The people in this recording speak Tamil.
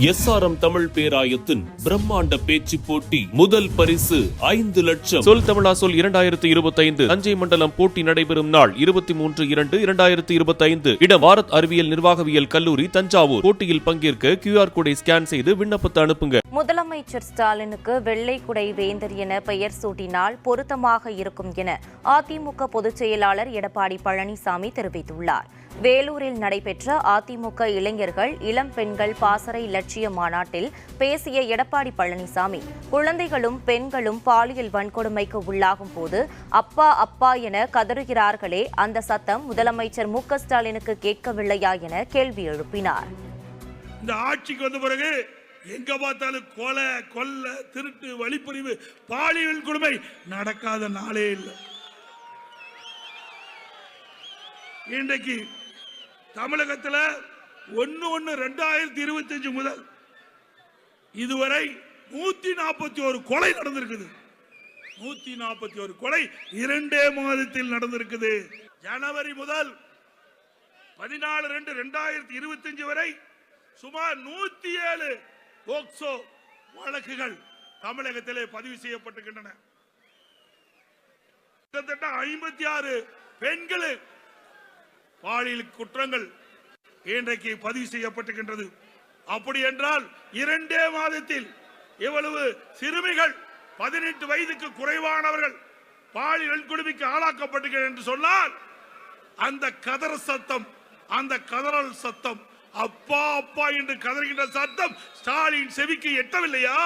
எஸ்ஆர்எம் தமிழ் பேராயத்தின் பிரம்மாண்ட பேச்சு போட்டி முதல் பரிசு ஐந்து லட்சம். சொல் தமிழா சொல் இரண்டாயிரத்தி இருபத்தைந்து. தஞ்சை மண்டலம் போட்டி நடைபெறும் நாள் இருபத்தி மூன்று இரண்டு இரண்டாயிரத்தி இருபத்தைந்து. இடம் பாரத் அறிவியல் நிர்வாகவியல் கல்லூரி தஞ்சாவூர். போட்டியில் பங்கேற்க கியூஆர் கோடை ஸ்கேன் செய்து விண்ணப்பத்தை அனுப்புங்க. முதலமைச்சர் ஸ்டாலினுக்கு வெள்ளை குடை வேந்தர் என பெயர் சூட்டினால் பொருத்தமாக இருக்கும் என அதிமுக பொதுச் செயலாளர் எடப்பாடி பழனிசாமி தெரிவித்துள்ளார். வேலூரில் நடைபெற்ற அதிமுக இளைஞர்கள் இளம் பெண்கள் பாசறை இலட்சிய மாநாட்டில் பேசிய எடப்பாடி பழனிசாமி குழந்தைகளும் பெண்களும் பாலியல் வன்கொடுமைக்கு உள்ளாகும் போது அப்பா அப்பா என கதறுகிறார்களே அந்த சத்தம் முதலமைச்சர் மு ஸ்டாலினுக்கு கேட்கவில்லையா என கேள்வி எழுப்பினார். இந்த ஆட்சிக்கு வந்த பிறகு எங்க பார்த்தாலும் கொலை கொல்ல திருட்டு வழிப்பறிவு பாலியல் கொடுமை நடக்காத நாளே இல்லை. இன்றைக்கு தமிழகத்தில் ஒன்னு ஒன்னு ரெண்டாயிரத்தி இருபத்தஞ்சு முதல் இதுவரை நூத்தி நாற்பத்தி ஒரு கொலை நடந்திருக்குது. நூத்தி நாற்பத்தி ஒரு கொலை இரண்டே மாதத்தில் நடந்திருக்குது. ஜனவரி முதல் பதினாலு ரெண்டு ரெண்டாயிரத்தி இருபத்தஞ்சு வரை சுமார் நூத்தி ஏழு போக்சோ வழக்குகள் தமிழகத்திலே பதிவு செய்யப்பட்டிருக்கின்றன. கிட்டத்தட்ட ஐம்பத்தி ஆறு பெண்கள் பாலியல் குற்றங்கள் இன்றைக்கு பதிவு செய்யப்பட்டிருக்கின்றது. அப்படி என்றால் இரண்டே மாதத்தில் இவ்வளவு சிறுமிகள் பதினெட்டு வயதுக்கு குறைவானவர்கள் பாலியல் கொடுமைக்கு ஆளாக்கப்பட்டிருக்கிறார்கள் என்று சொன்னால் அந்த கதற சத்தம் அந்த கதறல் சத்தம் அப்பா அப்பா என்று கதறுகின்ற சத்தம் ஸ்டாலின் செவிக்கு எட்டவில்லையா?